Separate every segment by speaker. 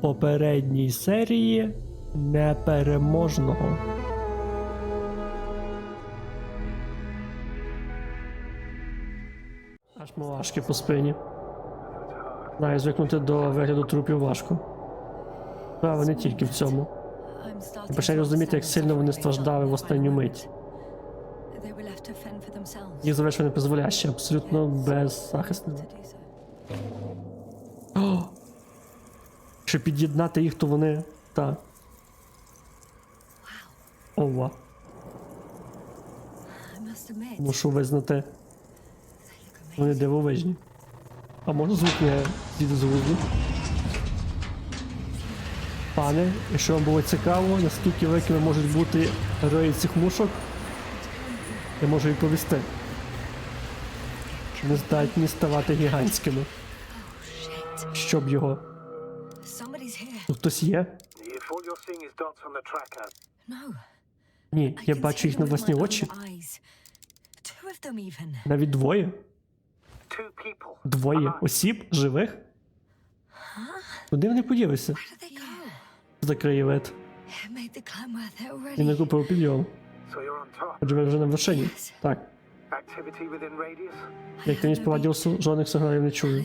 Speaker 1: попередній серії непереможного. Аж мурашки по спині. Знаю, звикнути до вигляду трупів важко. Справа не тільки в цьому.
Speaker 2: I'm
Speaker 1: починаю розуміти, як сильно вони страждали в останню мить. Їх завершено непризволяще, абсолютно беззахисними. Щоб під'єднати їх, то вони. Так. Ова. Мушу визнати, вони дивовижні. А можна звук не зійде з глузду? Пане, якщо вам було цікаво, наскільки великими можуть бути герої цих мушок, я можу відповісти. Не здатні ставати гігантськими. Щоб його.
Speaker 3: Tracker,
Speaker 2: No.
Speaker 1: Ні, я бачу їх на власні очі. Навіть двоє. Двоє осіб живих. Куди вони поділися?
Speaker 2: Where did they go?
Speaker 1: За краєвид.
Speaker 2: It made the climb worth it
Speaker 1: І не купив підйом. Адже ви вже на вершині. Так. Як ти ніс по радіусу, жодних сигналів не чую.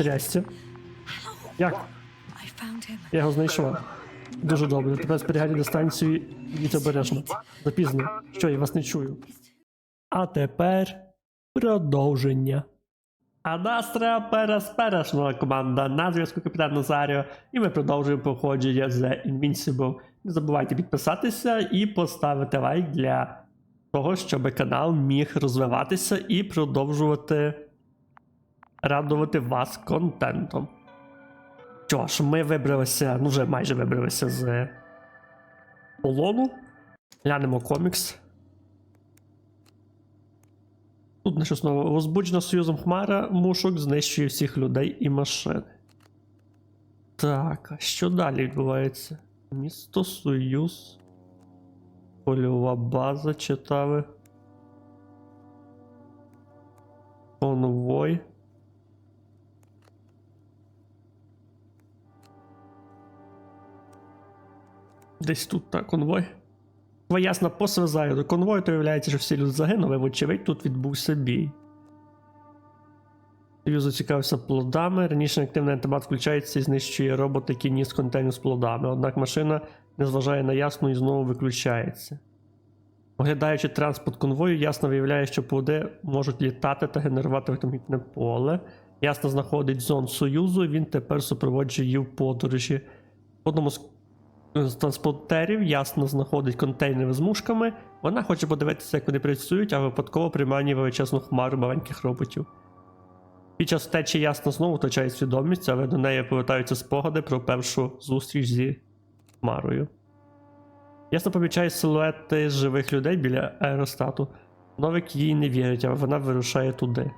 Speaker 1: Трясся. Як? Я його знайшов. Дуже добре. Тепер зберігайте дистанцію і обережно. Запізно. Що, я вас не чую. А тепер продовження. А нас треба пересперешна команда на зв'язку Капітан Назаріо. І ми продовжуємо походження The Invincible. Не забувайте підписатися і поставити лайк для того, щоб канал міг розвиватися і продовжувати радувати вас контентом. Що ж, ми вибралися, ну вже майже вибралися з полону. Глянемо комікс. Тут не щось нове. Розбуджена союзом Хмара мушок знищує всіх людей і машини. Так, а що далі відбувається? Місто Союз. Польова база читали. Конвой. Десь тут так, конвой. Ясно, посвизаю до конвою, то виявляється, що всі люди загинули, вочевидь, тут відбувся бій. Союз зацікавився плодами. Раніше активний антимат включається і знищує робот, який ніс контейнер з плодами. Однак машина не зважає на ясну і знову виключається. Оглядаючи транспорт конвою, ясно виявляє, що плоди можуть літати та генерувати автомобільне поле. Ясно знаходить зон Союзу, і він тепер супроводжує її в подорожі. Одному з з транспортерів ясно знаходить контейнери з мушками. Вона хоче подивитися, як вони працюють, а випадково приймає величезну хмару маленьких роботів. Під час втечі ясно знову втрачає свідомість, але до неї повертаються спогади про першу зустріч зі хмарою. Ясно помічає силуети живих людей біля аеростату. Новик їй не вірить, але вона вирушає туди.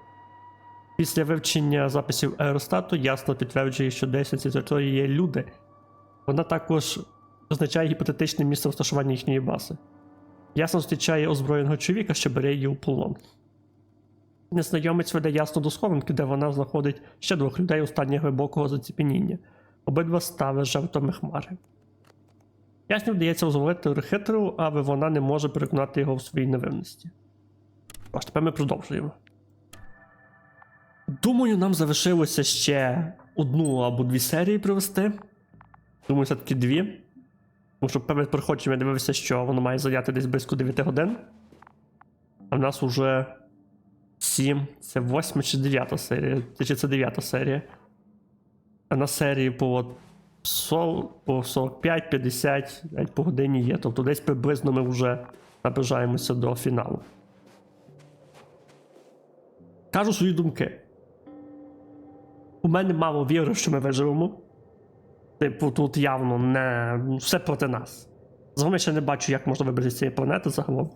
Speaker 1: Після вивчення записів аеростату ясно підтверджує, що десь на цій території є люди. Вона також означає гіпотетичне місце розташування їхньої бази. Ясно зустрічає озброєного чоловіка, що бере її у полон. Незнайомець веде ясно до схованки, де вона знаходить ще двох людей у стані глибокого заціпеніння. Обидва стали жертвами хмари. Ясно вдається розговорити хитру, але вона не може переконати його в своїй невинності. Ось тепер ми продовжуємо. Думаю, нам залишилося ще одну або дві серії провести. Думаю, все-таки дві. Тому що перед проходженням я дивився, що воно має зайняти десь близько 9 годин. А в нас уже 7. Це 8 чи 9 серія. Чи це 9 серія. А на серії по, по 45-50 навіть по годині є. Тобто десь приблизно ми вже наближаємося до фіналу. Кажу свої думки. У мене мало віри, що ми виживемо. Типу, тут явно не все проти нас. Загалом я ще не бачу, як можна вибрати з цієї планети загалом.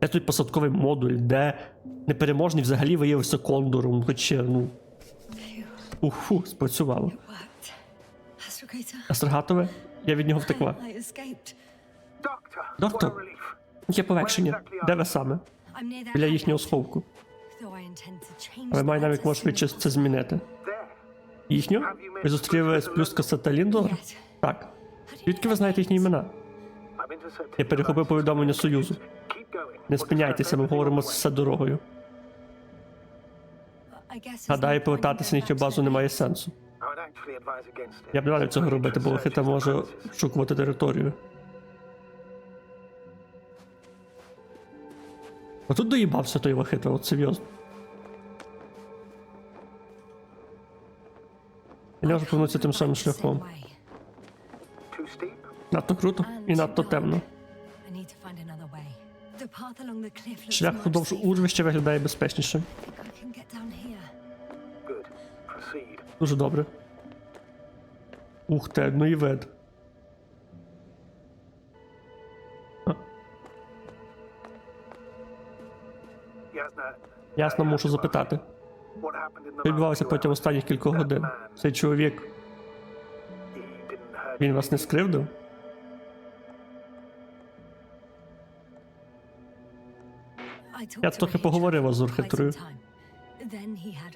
Speaker 1: Де тут посадковий модуль, де непереможний взагалі виявився кондором, хоча, ну. Уху, спрацювало. Астрогатове, я від нього втекла.
Speaker 3: Relief.
Speaker 1: Є полегшення. Де ви саме? Біля їхнього сховку. Але має навіть може швидше це змінити. Їхню? Ви зустріли з плюс касета Ліндор? Так. Звідки ви знаєте їхні імена? Я перехопив повідомлення Союзу. Не спиняйтеся, ми говоримо все дорогою. Гадаю, повертатися на їхню базу немає сенсу. Я б не радив цього робити, бо Лохита може шукувати територію. А тут доїбався той Лохита, от серйозно. Я не можу повернутися тим самим шляхом. Надто круто і надто темно. Шлях
Speaker 2: safer.
Speaker 1: урвища виглядає безпечніше. Дуже добре. Ух ти, ну і вид. Ясно, мушу запитати. Що відбувалося протягом останніх кількох годин? Цей чоловік, він вас не скривдив? Я трохи поговорила з
Speaker 2: an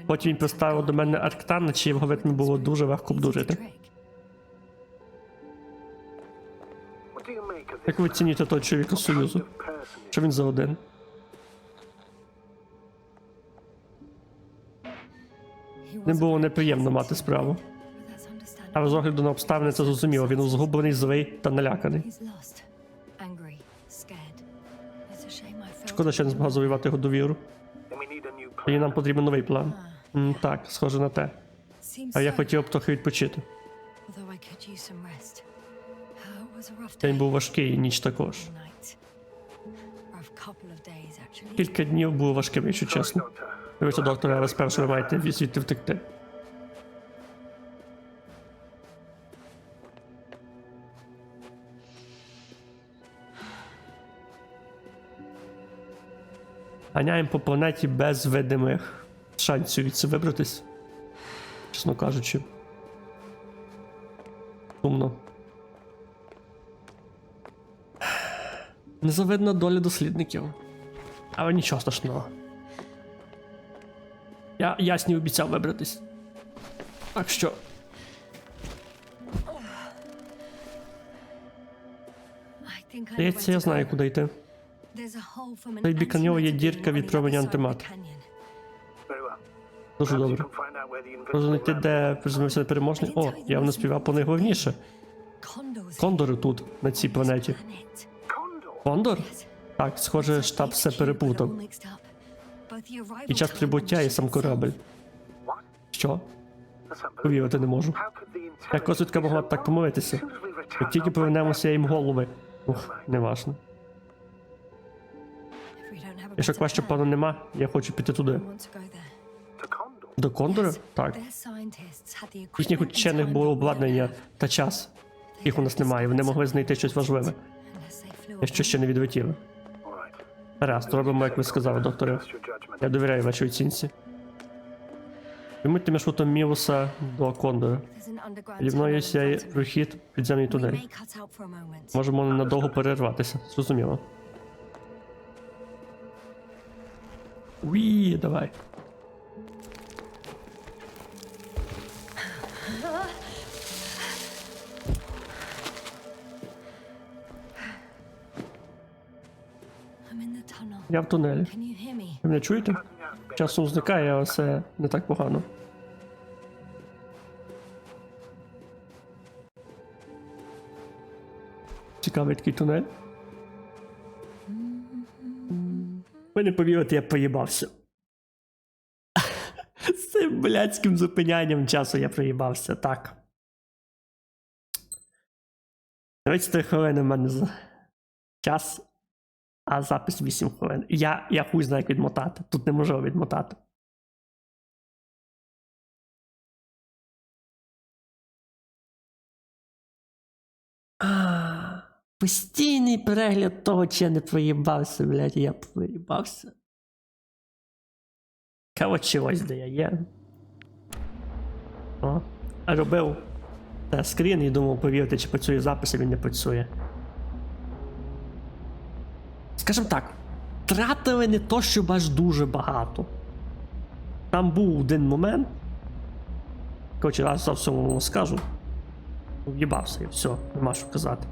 Speaker 1: Потім він приставив до мене
Speaker 2: with
Speaker 1: арктан, наче його вид було дуже легко обдурити. Як ви оцінюєте того чоловіка Союзу? Що він за один? Не було неприємно мати справу. Але з огляду на обставини це зрозуміло. Він згублений, злий та наляканий. Шкода, що не змогла завоювати його довіру.
Speaker 3: Plan.
Speaker 1: нам потрібен новий план. М, так, схоже на те. А я хотів б трохи відпочити.
Speaker 2: although I could use some rest. It was a rough
Speaker 1: День був важкий, і ніч також. Кілька днів було важким, якщо чесно. Дивіться, доктор, але спершу ви маєте звідти втекти. Ганяємо по планеті без видимих шансів від це вибратись. Чесно кажучи. Сумно. Незавидна доля дослідників. Але нічого страшного. Я ясні обіцяв вибратись. Так що. Здається, я знаю, куди йти. Та й біля нього є дірка від
Speaker 2: the
Speaker 1: антимат. Дуже добре. Можна знайти, де приземлився непереможний. О, я вам співав по найголовніше. Кондори тут, на цій планеті. Кондор? Так, схоже, штаб все переплутав. І час прибуття, і сам корабль.
Speaker 3: What?
Speaker 1: Що? Повірити не можу. Як розвідка могла так помилитися? Як тільки повернемося, їм голови. Ух, неважно. Якщо краще плану нема, я хочу піти туди. До Кондора? Так. Їхніх учених було обладнання та час. Їх у нас немає, вони могли знайти щось важливе, якщо ще не відлетіли.
Speaker 3: All
Speaker 1: то робимо, як ви сказали, докторе. Я довіряю вашій оцінці. Примітьте маршрутом Мілуса до Кондора. Зі мною сяє прохід підземний тунель. Можемо ненадовго перерватися. Зрозуміло. Уі, давай. Я в тунелі. Ви мене чуєте? Часом зникає, але це не так погано. Цікавий такий тунель. Ви не повірите, я поїбався. З цим блядським зупинянням часу я проїбався, так. 33 хвилини в мене за час, а запис 8 хвилин. Я, я хуй знаю, як відмотати. Тут неможливо відмотати. Постійний перегляд того, чи я не проїбався, блядь, я проїбався. Коротше, ось де я є. О, робив та скрін і думав повірити, чи працює запис, а він не працює. Скажем так, тратили не то, щоб аж дуже багато. там був один момент. Коротше, раз за всьому скажу. В'їбався і все, нема що казати.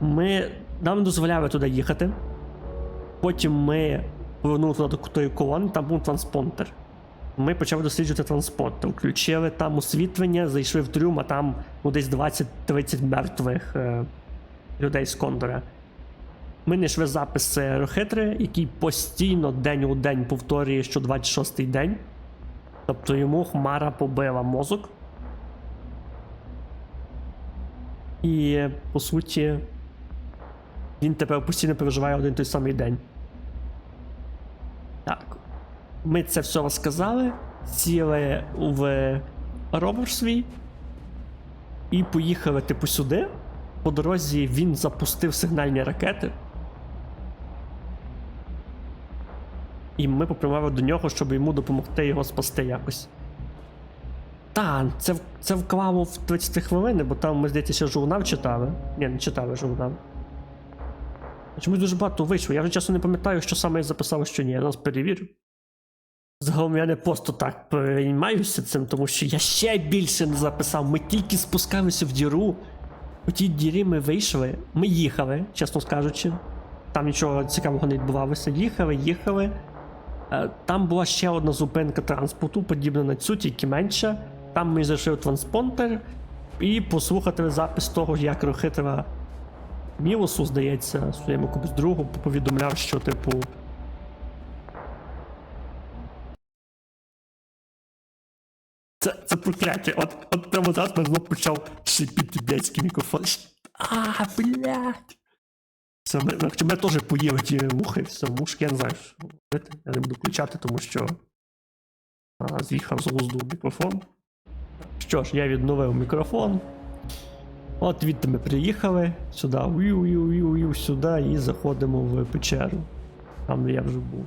Speaker 1: Ми. Нам дозволяли туди їхати. Потім ми повернули туди до тої колони, там був транспонтер. Ми почали досліджувати транспортер. Включили там освітлення, зайшли в трюм, а там ну, десь 20-30 мертвих е, людей з Кондора. Ми знайшли запис Рохитри, який постійно день у день повторює, що 26-й день. Тобто йому хмара побила мозок. І по суті, він тепер постійно переживає один той самий день. Так. Ми це все розказали, сіли в ровер свій і поїхали типу сюди. По дорозі він запустив сигнальні ракети. І ми попрямували до нього, щоб йому допомогти його спасти якось. Та, це, це вклало в 30 хвилини, бо там ми, здається, ще журнал читали. Ні, не читали журнал. Чомусь дуже багато вийшло. Я вже часу не пам'ятаю, що саме я записав, що ні. Я зараз перевірю. Загалом я не просто так переймаюся цим, тому що я ще більше не записав. Ми тільки спускалися в діру. У тій дірі ми вийшли, ми їхали, чесно скажучи. Там нічого цікавого не відбувалося. Їхали, їхали. Е, Там була ще одна зупинка транспорту, подібна на цю, тільки менша. Там ми зайшли в транспонтер і послухати запис того, як Рохитра Мілосу, здається, своєму комусь другу повідомляв, що, типу. Це, це прокляття. От, от прямо зараз мене знов почав шипіти блядський мікрофон. А, блядь. Все, ми, ми, ми теж поїли ті мухи, все, мушки, я не знаю, що робити. Я не буду включати, тому що а, з'їхав з глузду мікрофон. Що ж, я відновив мікрофон. От відти ми приїхали сюди, ую-ую-ую, сюди і заходимо в печеру. Там, де я вже був.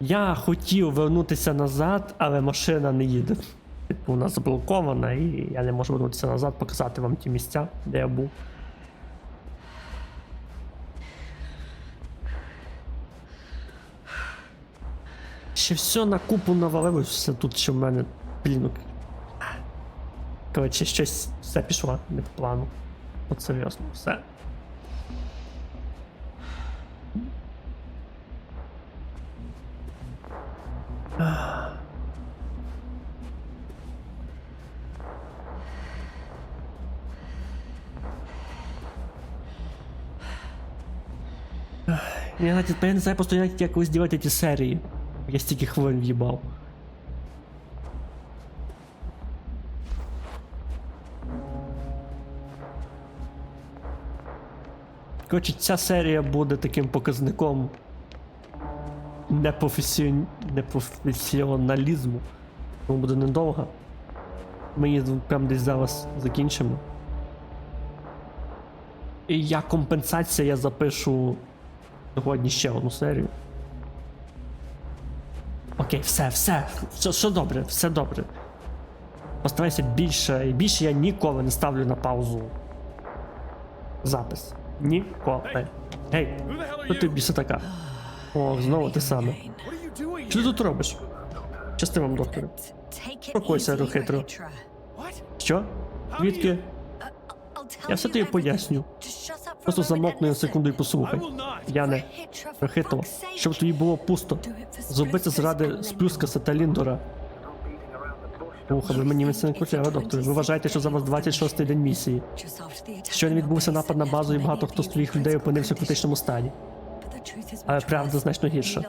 Speaker 1: Я хотів вернутися назад, але машина не їде. Типу, вона заблокована, і я не можу вернутися назад, показати вам ті місця, де я був. Ще все на купу навалилось, все тут ще в мене. Блін. ну, Коротше, щось все пішло не по плану. От серйозно, все. Я, навіть- я не знаю просто як, ви зробити ці серії. Я стільки хвилин в'їбав. Коротше, ця серія буде таким показником непрофесіон... непрофесіоналізму. Вона буде недовга. Ми її прямо десь зараз закінчимо. І як компенсація я запишу сьогодні ще одну серію. Окей, все, все, все, все добре, все добре. Постарайся більше, і більше я ніколи не ставлю на паузу. Запис. Ніколи. Гей, хто ти біса така? О, знову ти саме. Що ти тут робиш? Щасти вам, докторе. Спокойся, Рохитро. Що? Звідки?
Speaker 2: Я все тобі поясню.
Speaker 1: Просто замовкни на секунду і послухай. Яне, Рохитро, щоб тобі було пусто. Зроби це заради сплюскаса та Ліндора. Уха, ви мені це не крутили, доктор. Ви вважаєте, що зараз 26-й день місії. Щойно відбувся напад на базу, і багато хто з твоїх людей опинився в критичному стані.
Speaker 2: Але правда значно гірша.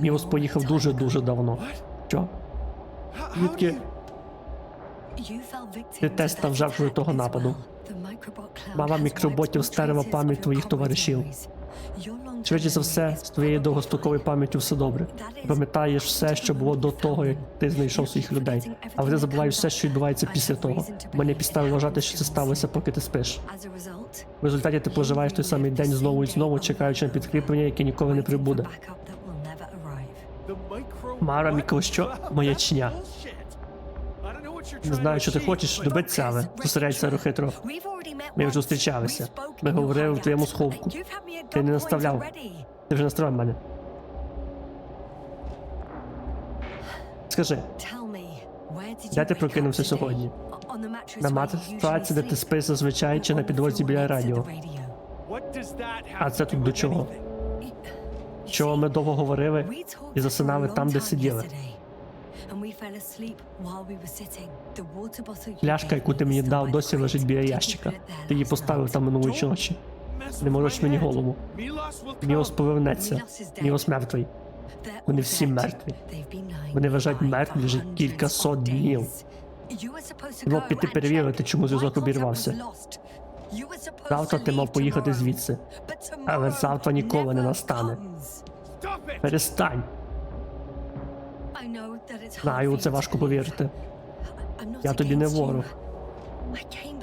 Speaker 1: Мілос поїхав дуже-дуже давно. Що? Звідки?
Speaker 2: Ти теж став жертвою того нападу. Мама мікроботів стерла пам'ять твоїх товаришів.
Speaker 1: Швидше за все, з твоєю довгостроковою пам'яттю все добре. Пам'ятаєш все, що було до того, як ти знайшов своїх людей. Але ти забуваєш все, що відбувається після того. Мене підстави вважати, що це сталося, поки ти спиш. В результаті ти проживаєш той самий день знову і знову, чекаючи на підкріплення, яке ніколи не прибуде.
Speaker 4: Мара Міко, що? Маячня.
Speaker 1: Не знаю, що ти хочеш добитися, але зосередься рухитро.
Speaker 2: Ми вже зустрічалися.
Speaker 1: Ми говорили в твоєму сховку.
Speaker 2: Ти не наставляв.
Speaker 1: Ти вже настроїв мене. Скажи,
Speaker 2: Де ти прокинувся сьогодні?
Speaker 1: на матраці, де ти спиш зазвичай, чи на підлозі біля радіо?
Speaker 4: А це тут до чого?
Speaker 1: Чого ми довго говорили і засинали там, де сиділи? Пляшка, яку ти мені дав, досі лежить біля ящика. Ти її поставив там минулої ночі. Не мороч мені голову. Мілос повернеться. Мілос мертвий.
Speaker 2: Вони всі мертві.
Speaker 1: Вони лежать мертві вже кількасот днів.
Speaker 2: Треба піти перевірити, чому зв'язок обірвався.
Speaker 1: Завтра ти мав поїхати звідси.
Speaker 2: але завтра ніколи не настане.
Speaker 1: Перестань.
Speaker 2: Знаю, це важко повірити.
Speaker 1: Я тобі не ворог.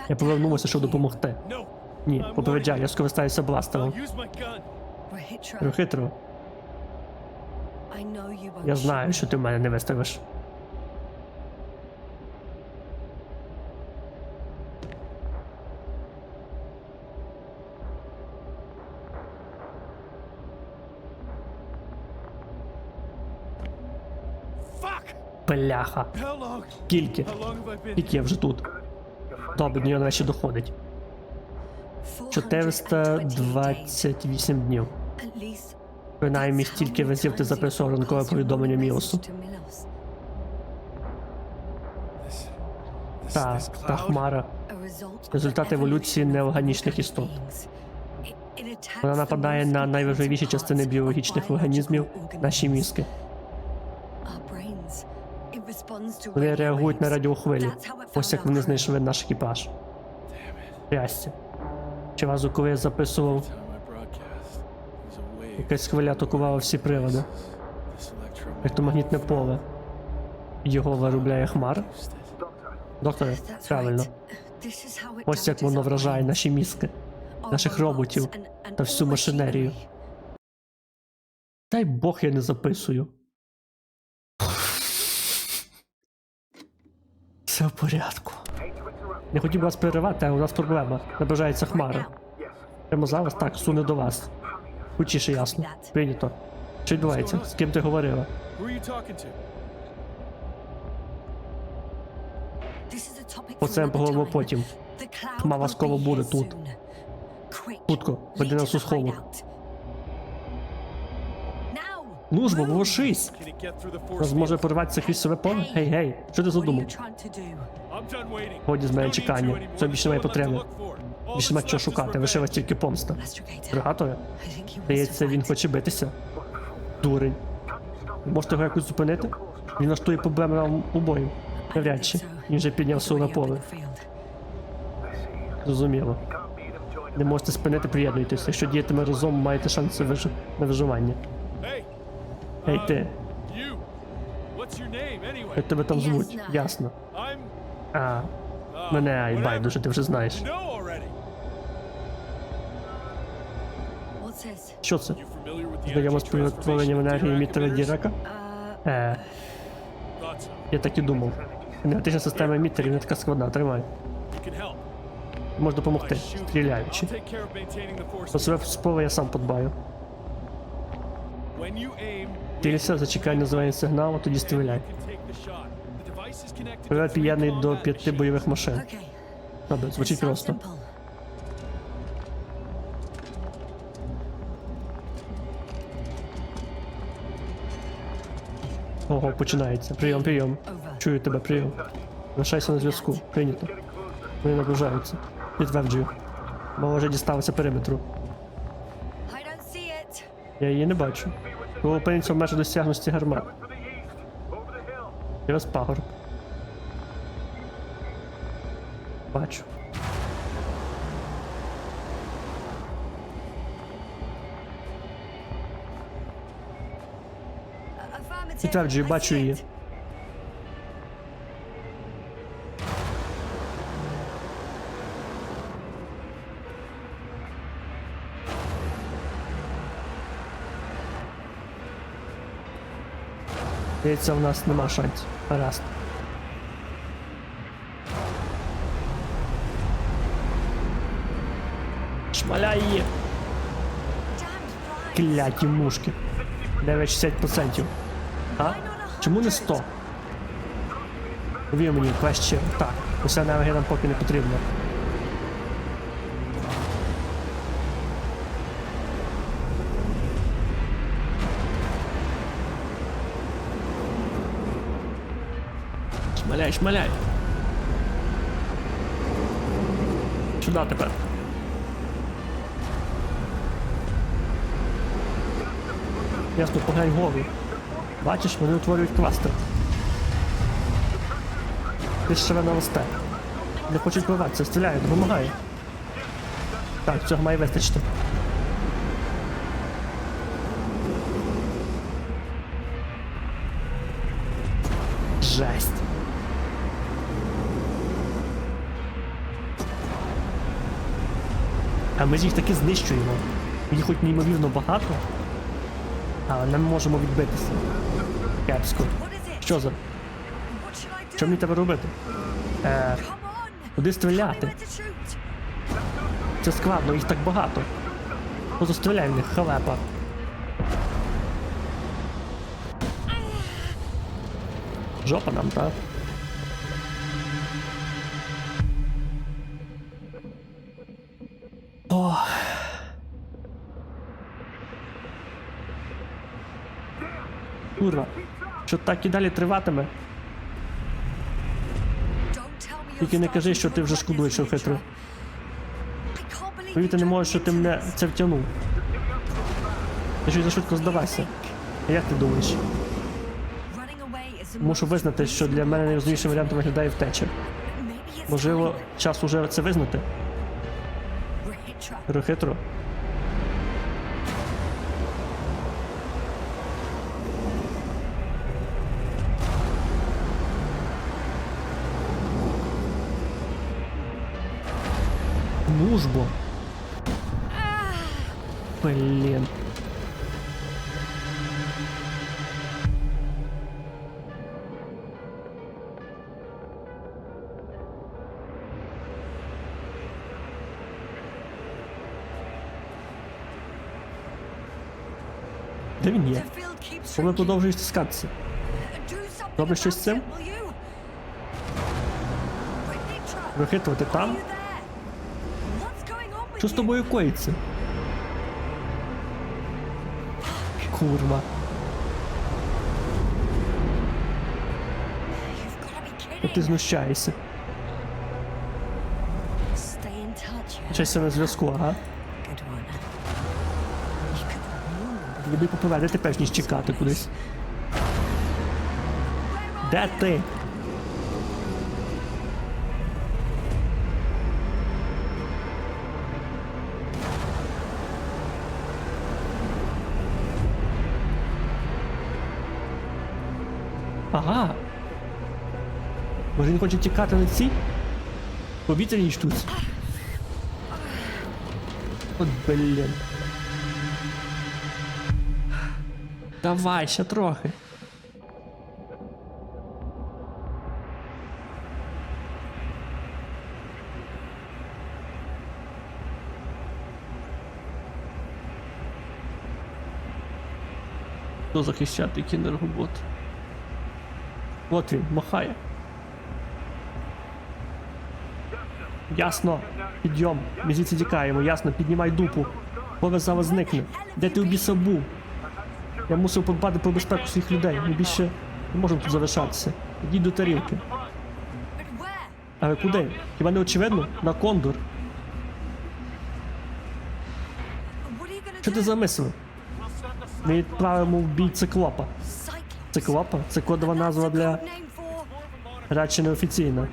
Speaker 1: Я повернувся, щоб допомогти. Ні, попереджаю, я скористаюся бластером. Ну, Хитро. Я знаю, що ти в мене не виставиш. Бляха. Скільки? Скільки я вже тут? Добре, до нього нарешті доходить. 428 днів.
Speaker 2: Принаймні стільки разів ти записував ранкове повідомлення Мілосу.
Speaker 1: Та, та хмара.
Speaker 2: Результат еволюції неорганічних істот.
Speaker 1: Вона нападає на найважливіші частини біологічних організмів, наші мізки. Вони реагують на радіохвилі. Ось як вони знайшли наш екіпаж. Трясся. Чи разу, коли я записував, якась хвиля атакувала всі прилади. Електромагнітне поле. Його виробляє хмар. Докторе, правильно. Ось як воно вражає наші мізки, наших роботів та всю машинерію. Дай Бог я не записую. Все в порядку. Не хотів вас переривати, але у нас проблема. Наближається хмара. Прямо зараз так, суне до вас. Хочіше ясно. Прийнято. Що відбувається? З ким ти говорила?
Speaker 2: Оце ми поговоримо потім.
Speaker 1: Хмара скоро буде тут. Хутко, веди нас у сховок. Ну ж, бо ворушись! Нас може порватися крізь себе поле? Гей, гей, що ти задумав?
Speaker 4: Годі з мене чекання. Це більше немає потреби.
Speaker 1: Більше нема чого шукати, лишилась тільки помста. Бригатове? Здається, він хоче битися. Дурень. Можете його якось зупинити? Він влаштує проблеми нам обоїм. Навряд чи. Він вже підняв силу на поле. Зрозуміло. Не можете спинити, приєднуйтесь. Якщо діятиме разом, маєте шанси на виживання. Ей ти, як тебе там звуть? Ясно. А, мене ай байдуже, ти вже знаєш. Що це? Знайомо з перетворенням енергії мітера Дірека? Е, я так і думав. Енергетична система мітерів не така складна, тримай. Можеш допомогти, стріляючи. Про себе справи я сам подбаю. Цілься, зачекай називання сигналу, тоді стріляй. Привет п'яний до п'яти бойових машин. Добре, звучить просто. Ого, починається. Прийом, прийом. Чую тебе, прийом. Лишайся на зв'язку. Прийнято. Вони наближаються. Підтверджую. Мова вже дісталася периметру. Я її не бачу. Ви опиниться в межі досягності гармат. Через пагорб. Бачу. Підтверджую, бачу її. Здається, у нас нема шансів. Гаразд. Шмаляй її! Кляті мушки. 9,60%. А? Чому не 100? Повір мені, краще. Так, уся енергія нам поки не потрібна. Шмаляй, шмаляй. Сюди тепер. Ясно, поглянь голову. Бачиш, вони утворюють кластер. Ти ще на листе. Не хочуть вбиватися, стріляють, допомагає. Так, цього має вистачити. А ми ж їх таки знищуємо. Їх хоч неймовірно багато, але не можемо відбитися. Кепсько. Що за? Що мені треба робити? Е, куди стріляти? Це складно, їх так багато. Просто стріляй в них, халепа. Жопа нам, так? Курва, що так і далі триватиме?
Speaker 2: Тільки не кажи, що ти вже шкодуєш, що хитро.
Speaker 1: Повірте, не можеш, що ти мене це втягнув. Ти щось швидко здавайся. А як ти думаєш? Мушу визнати, що для мене найрозумнішим варіантом виглядає втеча. Можливо, час уже це визнати. Хитро. Ну ж бо. Блін. Де він є? Воно продовжує стискатися.
Speaker 2: Добре щось з цим?
Speaker 1: Рохитро, ти там? Що з тобою коїться? Курва. Ти знущаєшся. Чайся на зв'язку, ага. Тобі попередити перш ніж чекати кудись. Де ти? Ага. Може він хоче тікати на цій? Повітряній штуці. От блін. Давай, ще трохи. Хто захищати кінергобот? От він, махає. Ясно. Підйом. Ми звідси тікаємо, ясно, піднімай дупу. Пове зараз зникне. Де ти у біса був? Я мусив подбати про безпеку своїх людей. Ми більше не можемо тут залишатися. Йдіть до тарілки. Але куди? Хіба не очевидно? На кондор. Що ти замислив? Ми відправимо в бій циклопа. Циклопа? Це кодова назва для радше неофіційна.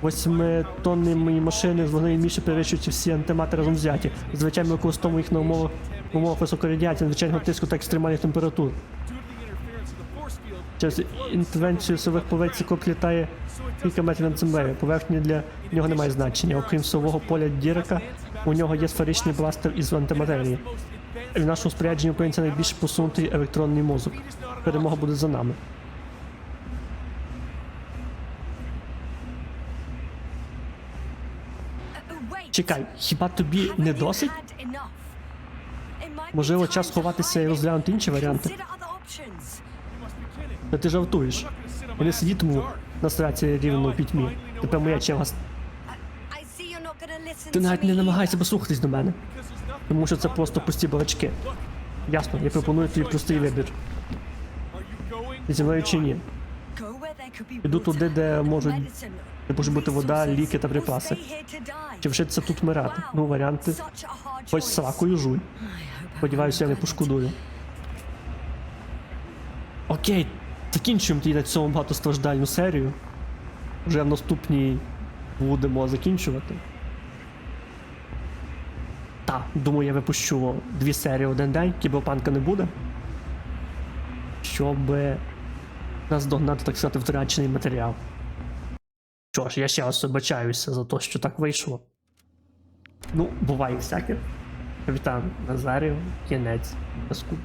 Speaker 1: Восьмитонні машини з вогневої міші перевищують всі антимати разом взяті. Звичайно, використовуємо їх на умовах, в умовах високорадіації, надзвичайного тиску та екстремальних температур. Через інтервенцію силових повець циклоп літає кілька метрів над землею. Поверхня для нього не має значення. Окрім силового поля Дірека, у нього є сферичний бластер із антиматерії. В нашому спорядженні опиниться найбільш посунутий електронний мозок. Перемога буде за нами.
Speaker 2: Чекай, хіба тобі не досить?
Speaker 1: Можливо, час сховатися і розглянути інші варіанти. Та ти жартуєш. Я не сидітиму насратися рівно у пітьмі. Тепер моя черга. Ти навіть не намагайся послухатись до мене, тому що це просто пусті балачки. Ясно, я пропоную тобі простий вибір. Зі мною чи ні?
Speaker 2: Піду туди, де можуть
Speaker 1: Де може бути вода, ліки та припаси. Чи вчитися тут вмирати? Ну, варіанти. Хоч сракою жуй. Сподіваюся, я не пошкодую. Окей, закінчуємо тоді на цьому багатостраждальну серію. Вже в наступній будемо закінчувати. Думаю, я випущу дві серії один день, кіберпанка не буде. Щоб наздогнати, так сказати, втрачений матеріал. Що ж, я ще раз вибачаюся за те, що так вийшло. Ну, буває всяке. Капітан Назарів, кінець. Зв'язку.